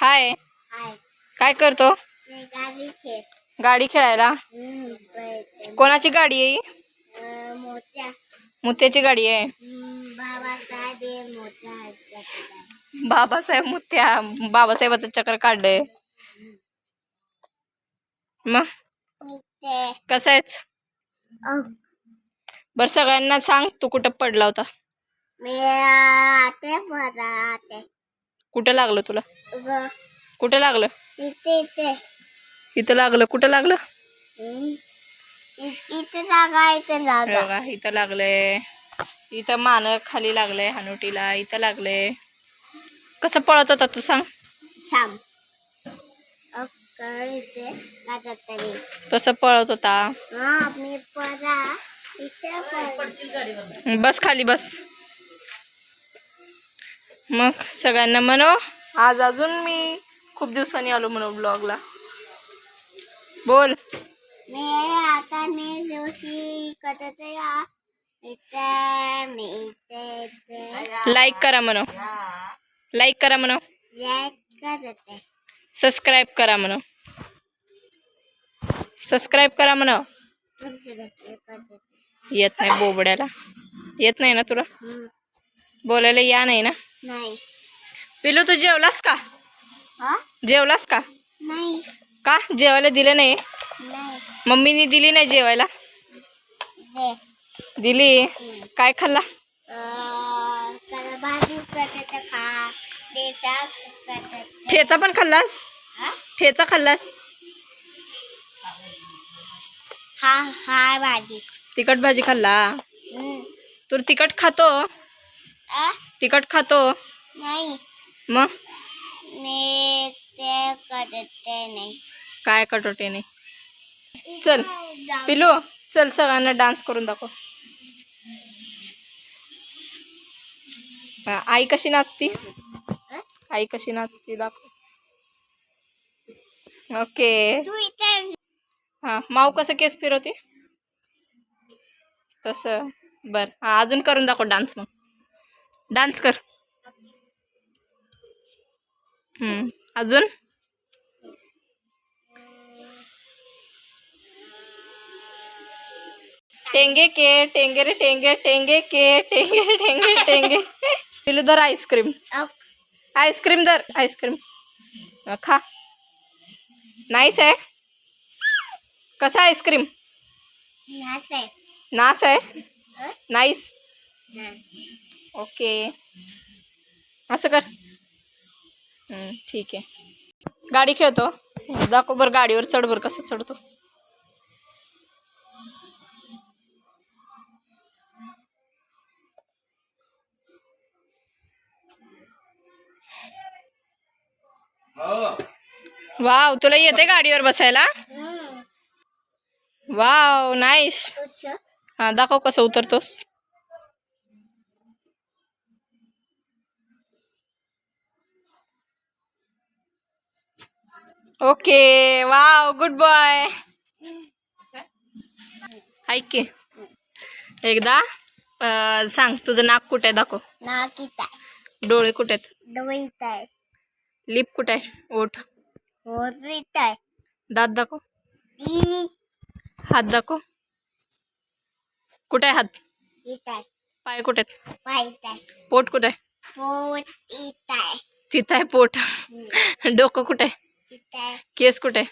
हाय. हाय. काय करतो? गाडी खेळायला. कोणाची गाडी आहे मुत्याची गाडी आहे. बाबासाहेब मुत्या बाबासाहेबाचं चक्र काढलंय. मग कसं आहेच बरं सगळ्यांना सांग तू कुठं पडला होता. कुठं लागलं तुला? ग कुठं लागलं? इथे इथे. इथं लागलं. कुठं लागलं? इथे जागा इथे जागा. बघा इथं लागलंय. इथं मान खाली लागलंय हानुटीला इथं लागलंय. कसं पळत होता तू सांग. थांब. अक्कल इथे. काय तरी. तसं पळत होता. हा मी इथे बस खाली बस. मग सगळ्यांना म्हणो आज अजून मी खूप दिवसांनी आलो म्हणू ब्लॉगला बोल. मी आता मी दिवशी करत लाईक करा म्हणो लाईक करा म्हणो सबस्क्राईब करा म्हणो सबस्क्राईब करा म्हणो येत नाही बोबड्याला. येत नाही ना तुला. बोलायला या नाही ना? नाही. पिलू तू जेवलास का? जेवलास का? नाही. का? जेवायला दिलं नाही? नाही. मम्मीनी दिली नाही जेवायला? दिली. काय खाल्ला? ठेचा पण खाल्लास? ठेचा खाल्लास? हा हा भाजी. तिखट भाजी खाल्ला. तू तिखट खातो? तिखट खातो? नाही. मग? मी ते नाही. काय कटोटे नाही? चल पिलू चल सगळ्यांना डान्स करून दाखव. हा, आई कशी नाचती? आई कशी नाचती दाखव. ओके. तू इथे हा माऊ कसं केस फिरवते? तसं. बर हा अजून करून दाखव डान्स मग. डान्स कर. अजून? टेंगे के टेंगे रे टेंगे टेंगे के टेंगे रे टेंगे टेंगे. पिलू धर आईस्क्रीम. अप आईस्क्रीम धर आईस्क्रीम. खा. नाईस है कसा आईस्क्रीम? नाचे नास आहे. नाईस हम्म. ओके. असं कर. हम्म, ठीक आहे. गाडी खेळतो. दाखव बरं गाडीवर चढ बरं कसं चढतो. वाव तुला येते गाडीवर बसायला. Wow nice? हा दाखव कसं उतरतोस. ओके वाव गुड बॉय ऐक की एकदा सांग तुझं नाक कुठे आहे दाखव नाक इथं आहे. डोळे कुठे आहेत डोळे इथं आहे. लिप कुठे आहे ओठ ओठ इथं आहे. दात दाखव ई हात दाखव कुठे आहे हात इथं आहे. पाय कुठे आहेत पाय इथं आहे. पोट कुठे आहे पोट इथं आहे. तिथं आहे पोट हम्म. डोकं कुठे आहे. केस कुठे.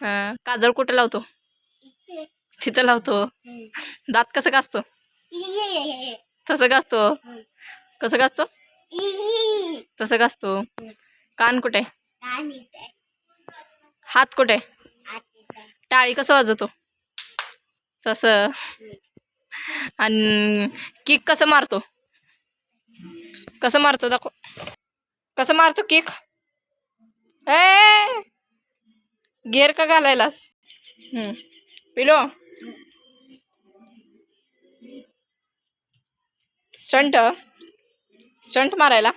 हा, काजळ कुठं लावतो. तिथं लावतो. दात कसं घासतो? ई. तसं घासतो? हम्म. कसं घासतो? ई. तसं घासतो. कान कुठे. हात कुठे. टाळी कसं वाजवतो? तसं. आणि किक कसं मारतो? कसं मारतो दाखव. कसं मारतो किक? गेअर का घालायलास. पिलो. स्टंट. स्टंट मारायला.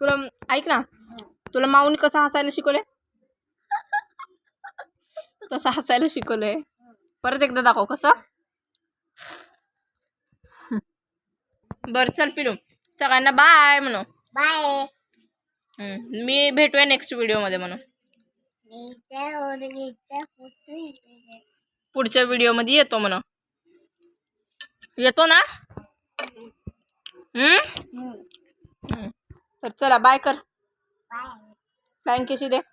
तुला ऐक ना तुला माऊन कसं हसायला शिकवले तसं हसायला शिकवलंय. परत एकदा दाखव कसं? बरं चल पिलू. सगळ्यांना बाय म्हणू. बाय मी भेटूया नेक्स्ट व्हिडिओमध्ये म्हणून. पुढच्या व्हिडिओमध्ये येतो म्हणून. येतो ना? हम्म? तर चला बाय कर. कशी दे.